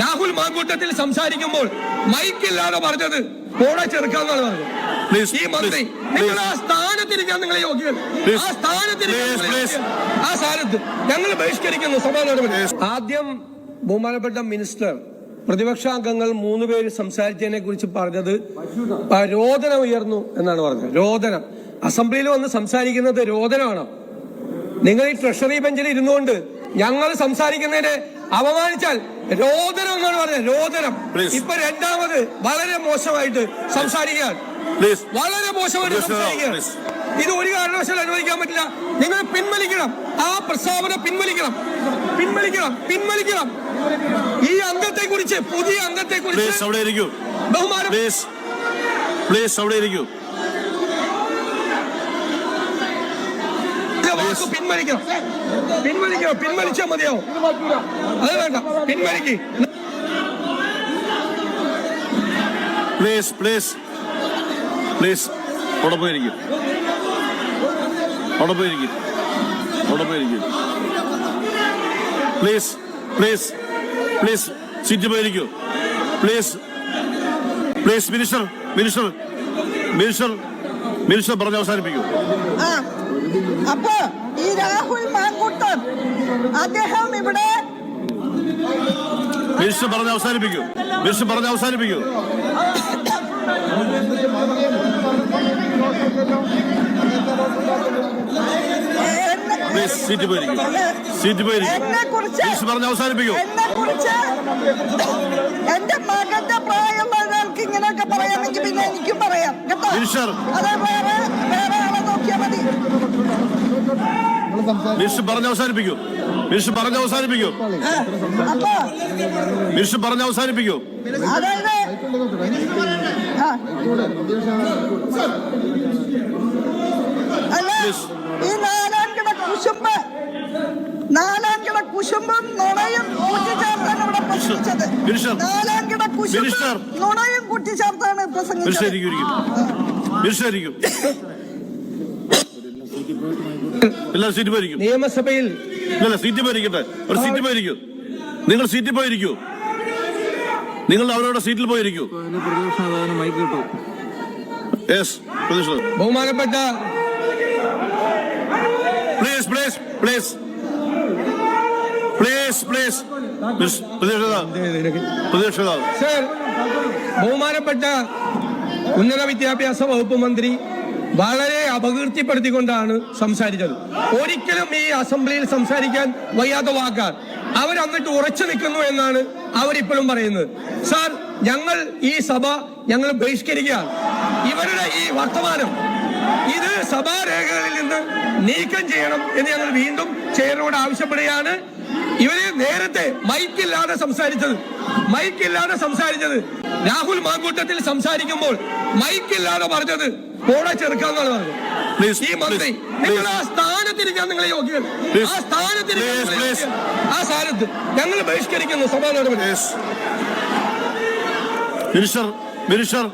രാഹുൽ മാങ്കൂട്ടത്തിൽ സംസാരിക്കുമ്പോൾ മൈക്കില്ലാതെ പറഞ്ഞത് കൂടെ ചെറുക്കാന്നാണ് പറഞ്ഞു ഈ മന്ത്രി നിങ്ങൾ ആ സ്ഥാനത്തിരിക്കാൻ നിങ്ങളെ ആ സ്ഥാനത്തിരിക്കാൻ. ആ സ്ഥാനത്ത് ഞങ്ങൾ ബഹിഷ്കരിക്കുന്നു. സഭാ നടപടി. ആദ്യം ബഹുമാനപ്പെട്ട മിനിസ്റ്റർ പ്രതിപക്ഷാംഗങ്ങൾ മൂന്ന് പേര് സംസാരിച്ചതിനെ കുറിച്ച് പറഞ്ഞത് രോദനം ഉയർന്നു എന്നാണ് പറഞ്ഞത്. രോദനം അസംബ്ലിയിൽ വന്ന് സംസാരിക്കുന്നത് രോദനമാണോ നിങ്ങൾ ഈ ട്രഷറി ബെഞ്ചിൽ ഇരുന്നുകൊണ്ട് ഞങ്ങൾ സംസാരിക്കുന്നതിനെ അപമാനിച്ചാൽ രോദനം എന്നാണ് പറഞ്ഞത് രോദനം. ഇപ്പൊ രണ്ടാമത് വളരെ മോശമായിട്ട് സംസാരിക്കുകയാണ് വളരെ മോശമായിട്ട് സംസാരിക്കുകയാണ് സംസാരിക്കുക ഇത് ഒരു കാരണവശാലും അനുവദിക്കാൻ പറ്റില്ല. നിങ്ങൾ പിൻവലിക്കണം. ആ പ്രസ്താവന പിൻവലിക്കണം. പിൻവലിക്കണം പിൻവലിക്കണം. ഈ അംഗത്തെ കുറിച്ച് പുതിയ അംഗത്തെ കുറിച്ച് അവിടെ ഇരിക്കൂ. ബഹുമാനം പ്ലീസ് പ്ലീസ് അവിടെ ഇരിക്കൂ. പിൻവലിക്കണം. പിൻവലിക്കണം പിൻവലിച്ചാൽ മതിയാവും. അത് വേണ്ട. പിൻവലിക്ക് പ്ലീസ് പ്ലീസ് പ്ലീസ് അവിടെ പോയിരിക്കും. അവിടെ പോയിരിക്കും. അവിടെ പോയിരിക്കും. Please please please seat പോയിരിക്കൂ. Please please minister minister minister minister പറഞ്ഞ് അവസാനിപ്പിക്കൂ. അപ്പോ ഈ രാഹുൽ മാങ്കൂട്ടം അദ്ദേഹം ഇവിടെ മിനിസ്റ്റർ പറഞ്ഞ് അവസാനിപ്പിക്കൂ. മിനിസ്റ്റർ പറഞ്ഞ് അവസാനിപ്പിക്കൂ. സീറ്റ് പോയിരിക്കും. സീറ്റ് പോയിരിക്കും. കുറിച്ച് പറഞ്ഞ് അവസാനിപ്പിക്കൂ. എന്റെ മകന്റെ പ്രായം ഇങ്ങനെയൊക്കെ പറയാമെങ്കിൽ പിന്നെ എനിക്കും പറയാം. കേട്ടോ? മിനിസ്റ്റർ പറഞ്ഞ് അവസാനിപ്പിക്കൂ. മിനിസ്റ്റർ പറഞ്ഞ് അവസാനിപ്പിക്കൂ. മിനിസ്റ്റർ പറഞ്ഞ് അവസാനിപ്പിക്കൂ. ഈ നാലാം കിട കുശുമ്പ് നാലാം കിട കുശുമ്പും നുണയും കൂട്ടിച്ചേർത്താണ് ഇവിടെ പ്രസംഗിച്ചത്. മിനിസ്റ്റർ. നാലാം കിട കുശുമ്പ്. നുണയും കൂട്ടിച്ചേർത്താണ് പ്രസംഗിച്ചത്. എല്ലാവരും സീറ്റ് പോയിരിക്കും നിയമസഭയിൽ ഇല്ല സീറ്റ് പോയിരിക്കട്ടെ ഒരു സീറ്റ് പോയിരിക്കൂ നിങ്ങൾ സീറ്റിൽ പോയിരിക്കൂ. നിങ്ങൾ അവരവരുടെ സീറ്റിൽ പോയിരിക്കൂ. യെസ് ബഹുമാനപ്പെട്ട please please please please please ബഹുമാനപ്പെട്ട ഉന്നത വിദ്യാഭ്യാസ വകുപ്പ് മന്ത്രി വളരെ അപകീർത്തിപ്പെടുത്തിക്കൊണ്ടാണ് സംസാരിച്ചത്. ഒരിക്കലും ഈ അസംബ്ലിയിൽ സംസാരിക്കാൻ വയ്യാത്ത വാക്കാർ അവർ എന്നിട്ട് ഉറച്ചു നിൽക്കുന്നു എന്നാണ് അവരിപ്പോഴും പറയുന്നത്. സാർ ഞങ്ങൾ ഈ സഭ ഞങ്ങൾ ബഹിഷ്കരിക്കുകയാണ്. ഇവരുടെ ഈ വർത്തമാനം ഇത് സഭാരേഖകളിൽ നിന്ന് നീക്കം ചെയ്യണം എന്ന് ഞങ്ങൾ വീണ്ടും ചെയറിനോട് ആവശ്യപ്പെടുകയാണ്. ഇവർ നേരത്തെ മൈക്കില്ലാതെ സംസാരിച്ചത്. മൈക്കില്ലാതെ സംസാരിച്ചത്. രാഹുൽ മാങ്കൂട്ടത്തിൽ സംസാരിക്കുമ്പോൾ മൈക്കില്ലാതെ പറഞ്ഞത് കൂടെ ചെറുക്കാന്നാണ് പറഞ്ഞത്. ഈ മന്ത്രി നിങ്ങൾ ആ സ്ഥാനത്തിരിക്കാൻ നിങ്ങളെ യോഗ്യൻ ആ സ്ഥാനത്തിരിക്കാൻ. ആ സ്ഥാനത്ത് ഞങ്ങൾ ബഹിഷ്കരിക്കുന്നു സഭാ നടപടി. Minister minister